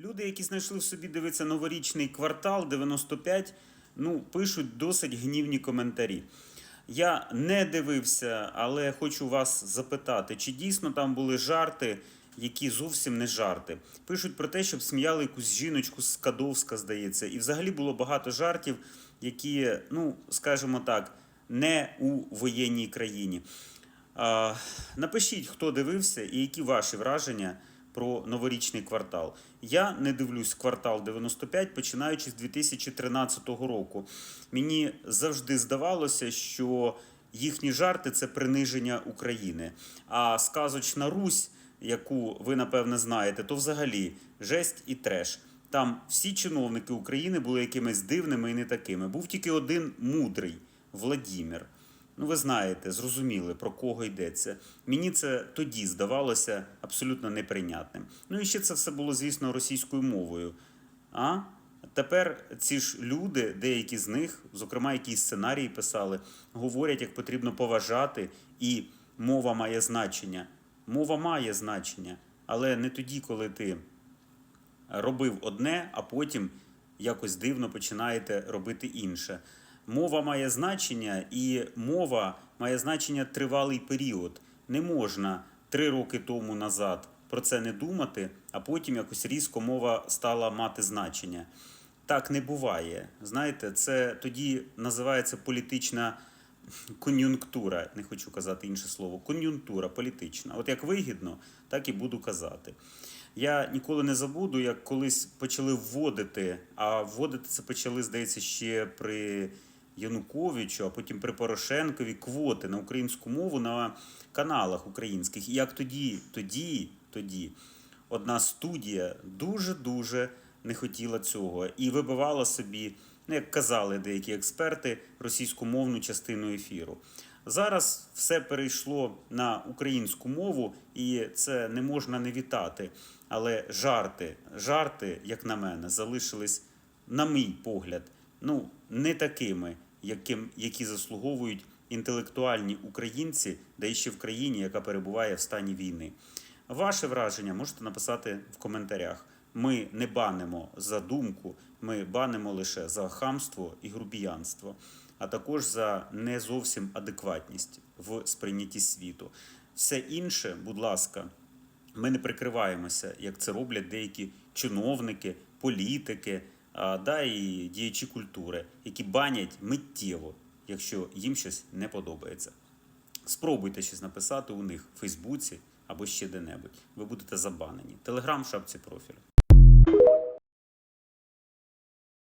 Люди, які знайшли в собі дивиться новорічний квартал 95, ну, пишуть досить гнівні коментарі. Я не дивився, але хочу вас запитати, чи дійсно там були жарти, які зовсім не жарти. Пишуть про те, щоб сміяли якусь жіночку з Скадовська, здається. І взагалі було багато жартів, які, ну, скажімо так, не у воєнній країні. А, напишіть, хто дивився і які ваші враження про новорічний квартал. Я не дивлюсь квартал 95, починаючи з 2013 року. Мені завжди здавалося, що їхні жарти це приниження України. А сказочна Русь, яку ви напевне знаєте, то взагалі жесть і треш. Там всі чиновники України були якимись дивними і не такими. Був тільки один мудрий Владімір. Ну, ви знаєте, зрозуміли, про кого йдеться. Мені це тоді здавалося абсолютно неприйнятним. Ну і ще це все було, звісно, російською мовою. А тепер ці ж люди, деякі з них, зокрема, які сценарії писали, говорять, як потрібно поважати, і мова має значення. Мова має значення, але не тоді, коли ти робив одне, а потім якось дивно починаєте робити інше. Мова має значення, і мова має значення тривалий період. Не можна три роки тому назад про це не думати, а потім якось різко мова стала мати значення. Так не буває. Знаєте, це тоді називається політична кон'юнктура. Не хочу казати інше слово. Кон'юнктура політична. От як вигідно, так і буду казати. Я ніколи не забуду, як колись почали вводити, а вводити це почали, здається, ще при Януковичу, а потім при Порошенкові квоти на українську мову на каналах українських. І як тоді, тоді, тоді одна студія дуже-дуже не хотіла цього і вибивала собі, ну як казали деякі експерти, російськомовну частину ефіру. Зараз все перейшло на українську мову, і це не можна не вітати. Але жарти, жарти, як на мене, залишились, на мій погляд, ну не такими, яким, які заслуговують інтелектуальні українці, да і ще в країні, яка перебуває в стані війни. Ваше враження можете написати в коментарях. Ми не банимо за думку, ми банимо лише за хамство і грубіянство, а також за не зовсім адекватність в сприйнятті світу. Все інше, будь ласка, ми не прикриваємося, як це роблять деякі чиновники, політики, да, і діячі культури, які банять миттєво, якщо їм щось не подобається. Спробуйте щось написати у них в Фейсбуці або ще де-небудь. Ви будете забанені. Телеграм шапці профілю.